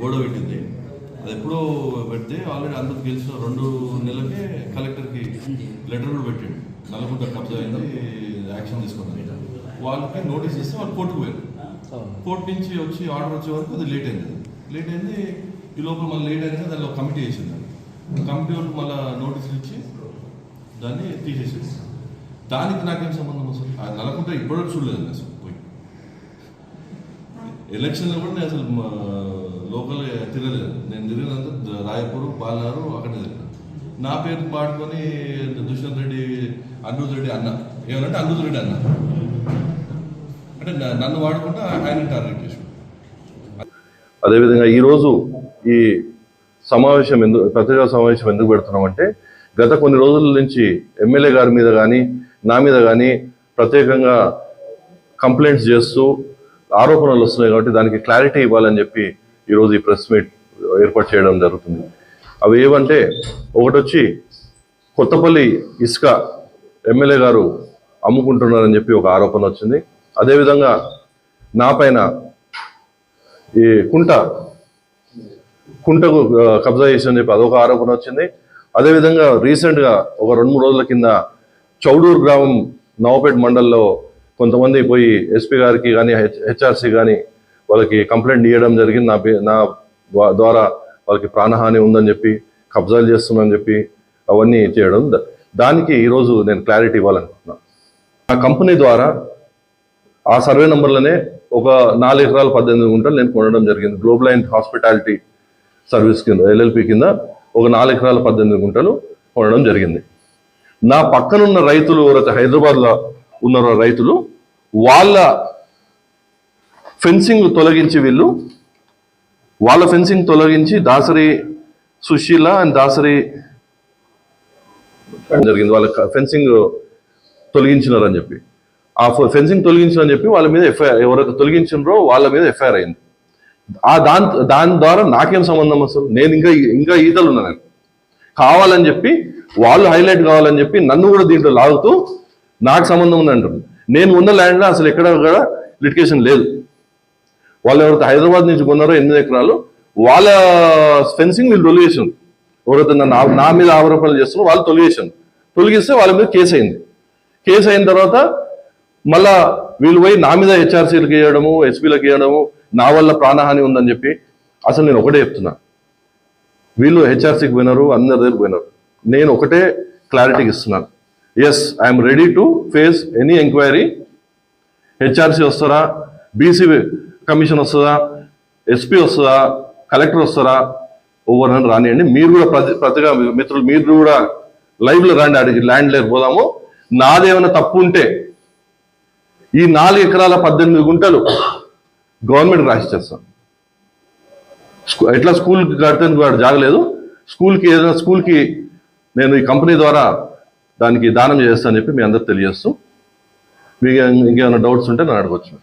గోడ పెట్టింది. అది ఎప్పుడో పెడితే ఆల్రెడీ అందరికి గెలిచిన రెండు నెలలకే కలెక్టర్కి లెటర్ కూడా పెట్టాడు. నలుగురు కబ్జా అయింది యాక్షన్ తీసుకున్నది వాళ్ళకి నోటీస్ ఇస్తే వాళ్ళు కోర్టుకు పోయారు. కోర్టు నుంచి వచ్చి ఆర్డర్ వచ్చే వరకు అది లేట్ అయింది. లేట్ అయింది ఈ లోపల మళ్ళీ లేట్ అయింది దానిలో కమిటీ వేసింది. కమిటీ వాళ్ళు మళ్ళీ నోటీసులు ఇచ్చి దాన్ని తీసేసేది. దానికి నాకేం సంబంధం అసలు? అది నలకుంటే ఇప్పటివరకు చూడలేదు అసలు పోయి. ఎలక్షన్లో కూడా నేను అసలు లోకల్ తిరగలేదు నేను తిరిగినంత రాయపూర్ బాలనారు అక్కడ తిరిగాను. నా పేరు పాడుకొని దుష్యంత్ రెడ్డి అన్నూజ్ రెడ్డి అన్న. ఏమంటే అన్నూజ్ రెడ్డి అన్న. అంటే నన్ను వాడుకుంటా ఆయన టార్గెట్ చేసి అదేవిధంగా ఈరోజు ఈ సమావేశం ఎందుకు పత్రికా సమావేశం ఎందుకు పెడుతున్నామంటే గత కొన్ని రోజుల నుంచి ఎమ్మెల్యే గారి మీద కానీ నా మీద కానీ ప్రత్యేకంగా కంప్లైంట్స్ చేస్తూ ఆరోపణలు వస్తున్నాయి కాబట్టి దానికి క్లారిటీ ఇవ్వాలని చెప్పి ఈరోజు ఈ ప్రెస్ మీట్ ఏర్పాటు చేయడం జరుగుతుంది. అవి ఏవంటే ఒకటి వచ్చి కొత్తపల్లి ఇసుక ఎమ్మెల్యే గారు అమ్ముకుంటున్నారని చెప్పి ఒక ఆరోపణ వచ్చింది. అదేవిధంగా నా పైన ఈ కుంట కుంటకు కబ్జా చేసి చెప్పి అదొక ఆరోపణ వచ్చింది. అదేవిధంగా రీసెంట్గా ఒక రెండు మూడు రోజుల కింద చౌడూరు గ్రామం నవపేట మండల్లో కొంతమంది పోయి ఎస్పీ గారికి కానీ హెచ్ఆర్సీ కానీ వాళ్ళకి కంప్లైంట్ ఇవ్వడం జరిగింది. నా నా ద్వారా వాళ్ళకి ప్రాణహాని ఉందని చెప్పి కబ్జాలు చేస్తున్నామని చెప్పి అవన్నీ చేయడం దానికి ఈరోజు నేను క్లారిటీ ఇవ్వాలనుకుంటున్నాను ఆ కంపెనీ ద్వారా ఆ సర్వే నెంబర్లోనే ఒక నాలుగు ఎకరాల పద్దెనిమిది గుంటలు నేను కొనడం జరిగింది. గ్లోబల్ అండ్ హాస్పిటాలిటీ సర్వీస్ కింద ఎల్ఎల్పి కింద ఒక నాలుగు ఎకరాల పద్దెనిమిది గుంటలు కొనడం జరిగింది. నా పక్కనున్న రైతులు ఎవరైతే హైదరాబాద్లో ఉన్నారో రైతులు వాళ్ళ ఫెన్సింగ్ తొలగించి వీళ్ళు. వాళ్ళ ఫెన్సింగ్ తొలగించి దాసరి సుశీల అండ్ దాసరి జరిగింది. వాళ్ళ ఫెన్సింగ్ తొలగించినారని చెప్పి. ఆ ఫెన్సింగ్ తొలగించారని చెప్పి వాళ్ళ మీద ఎఫ్ఐఆర్ ఎవరైతే తొలగించినరో వాళ్ళ మీద ఎఫ్ఐఆర్ అయింది. ఆ దాని దాని ద్వారా నాకేం సంబంధం అసలు? నేను ఇంకా ఇంకా ఈతలు ఉన్నాను కావాలని చెప్పి వాళ్ళు హైలైట్ కావాలని చెప్పి నన్ను కూడా దీంట్లో లాగుతూ నాకు సంబంధం ఉంది అంటారు నేను ఉన్న ల్యాండ్లో అసలు ఎక్కడ కూడా లిటికేషన్ లేదు. వాళ్ళు ఎవరైతే హైదరాబాద్ నుంచి కొన్నారో ఎనిమిది ఎకరాలు వాళ్ళ ఫెన్సింగ్ వీళ్ళు తొలగేసారు ఎవరైతే నా నా మీద ఆరోపణలు చేస్తున్నారో వాళ్ళు తొలగేసారు తొలగిస్తే వాళ్ళ మీద కేసు అయింది. కేసు అయిన తర్వాత మళ్ళా వీళ్ళు పోయి నా మీద హెచ్ఆర్సీలకు వేయడము ఎస్పీలకు వేయడము నా వల్ల ప్రాణహాని ఉందని చెప్పి అసలు నేను ఒకటే చెప్తున్నా. వీళ్ళు హెచ్ఆర్సీకి పోయినారు అందరి దగ్గర పోయినారు. నేను ఒకటే క్లారిటీకి ఇస్తున్నాను. Yes I'm ready to face any enquiry HRC వస్తారా? బీసీ కమిషన్ వస్తుందా? ఎస్పీ వస్తుందా? కలెక్టర్ వస్తారా? ఓవర్ రానియండి. మీరు కూడా ప్రతి ప్రతిగా మిత్రులు మీరు కూడా లైవ్లో రాండి అడిగి ల్యాండ్ లేకపోదాము నాదేమైనా తప్పు ఉంటే ఈ నాలుగు ఎకరాల పద్దెనిమిది గుంటలు గవర్నమెంట్ రాసిచ్చేస్తాం చేస్తాం ఎట్లా స్కూల్కి కడితే వాడు జాగలేదు. స్కూల్కి ఏదైనా స్కూల్కి నేను ఈ కంపెనీ ద్వారా దానికి దానం చేస్తానని చెప్పి మీ అందరు తెలియజేస్తూ. మీకు ఇంకేమైనా డౌట్స్ ఉంటే నన్ను అడగవచ్చు